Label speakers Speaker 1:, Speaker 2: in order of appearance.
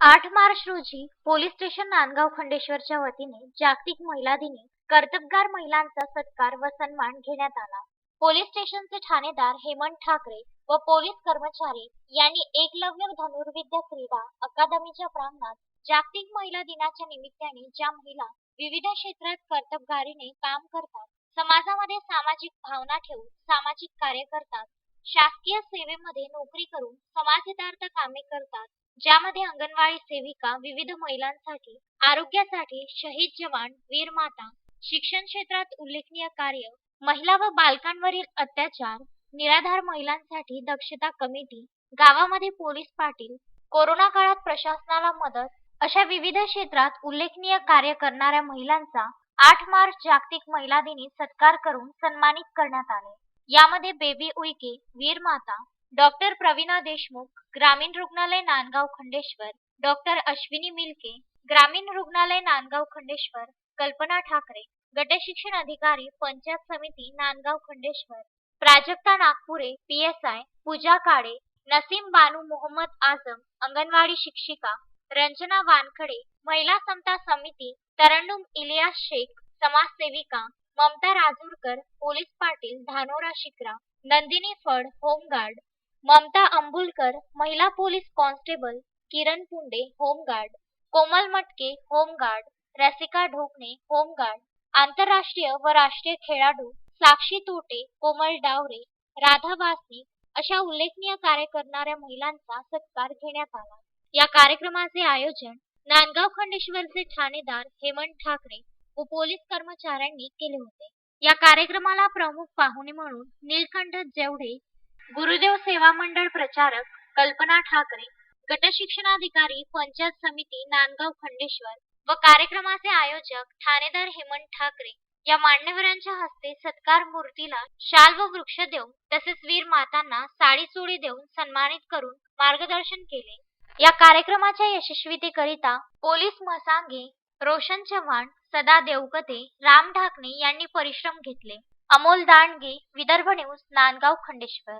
Speaker 1: आठ मार्च रोजी police station Nandgaon खंडेश्वरच्या वतीने जागतिक महिला दिनी कर्तबगार महिलांचा सत्कार व सन्मान घेण्यात आला. पोलीस स्टेशनचे ठाणेदार हेमंत ठाकरे व पोलीस कर्मचारी यांनी एकलव्य धनुर्विद्या क्रीडा अकादमीच्या प्रांगणात जागतिक महिला दिनाच्या निमित्ताने ज्या महिला विविध क्षेत्रात कर्तबगारीने काम करतात समाजामध्ये सामाजिक भावना ठेवून सामाजिक कार्य करतात शासकीय सेवेमध्ये नोकरी करून समाजहितार्थ कामे करतात ज्यामध्ये अंगणवाडी सेविका विविध महिलांसाठी आरोग्यासाठी शहीद जवान वीर माता शिक्षण क्षेत्रात उल्लेखनीय कार्य महिला व बालकांवरील अत्याचार निराधार महिलांसाठी दक्षता कमिटी गावामध्ये पोलीस पाटील कोरोना काळात प्रशासनाला मदत अशा विविध क्षेत्रात उल्लेखनीय कार्य करणाऱ्या महिलांचा आठ मार्च जागतिक महिला दिनी सत्कार करून सन्मानित करण्यात आले. यामध्ये बेबी उईके वीर माता डॉक्टर प्रवीणा देशमुख ग्रामीण रुग्णालय नांदगाव खंडेश्वर. डॉक्टर अश्विनी मिलके ग्रामीण रुग्णालय नांदगाव खंडेश्वर. कल्पना ठाकरे गटशिक्षण अधिकारी पंचायत समिती नांदगाव खंडेश्वर. प्राजक्ता नागपुरे पीएसआय पूजा काळे नसीम बानू मोहम्मद आझम अंगणवाडी शिक्षिका. रंजना वानखडे महिला समता समिती तरंडुम इलियास शेख समाजसेविका. Mamta Rajurkar police Patil Dhanora Shikra. Nandini Phad home guard. Mamta Ambulkar महिला police constable Kiran Punde home guard Komal Matke home guard Rasika Dhokane home guard आंतरराष्ट्रीय व राष्ट्रीय खेळाडू साक्षी तोटे कोमल डावरे राधा वासी अशा उल्लेखनीय कार्य करणाऱ्या महिलांचा सत्कार घेण्यात आला. या कार्यक्रमाचे आयोजन नांदगाव खंडेश्वरचे ठाणेदार हेमंत ठाकरे व पोलीस कर्मचाऱ्यांनी केले होते. या कार्यक्रमाला प्रमुख पाहुणे म्हणून नीलकंठ जेवढे गुरुदेव सेवा मंडळ प्रचारक कल्पना ठाकरे गटशिक्षणाधिकारी पंचायत समिती नांदगाव खंडेश्वर व कार्यक्रमाचे आयोजक ठाणेदार हेमंत ठाकरे या मान्यवरांच्या हस्ते सत्कार मूर्तीला शाल व वृक्ष देऊन तसेच वीर मातांना साडी चोळी देऊन सन्मानित करून मार्गदर्शन केले. या कार्यक्रमाच्या यशस्वीतेकरिता पोलीस मसांगे रोशन चव्हाण सदा देवकते राम ढाकणे यांनी परिश्रम घेतले. अमोल दांडगे विदर्भ न्यूज नांदगाव खंडेश्वर.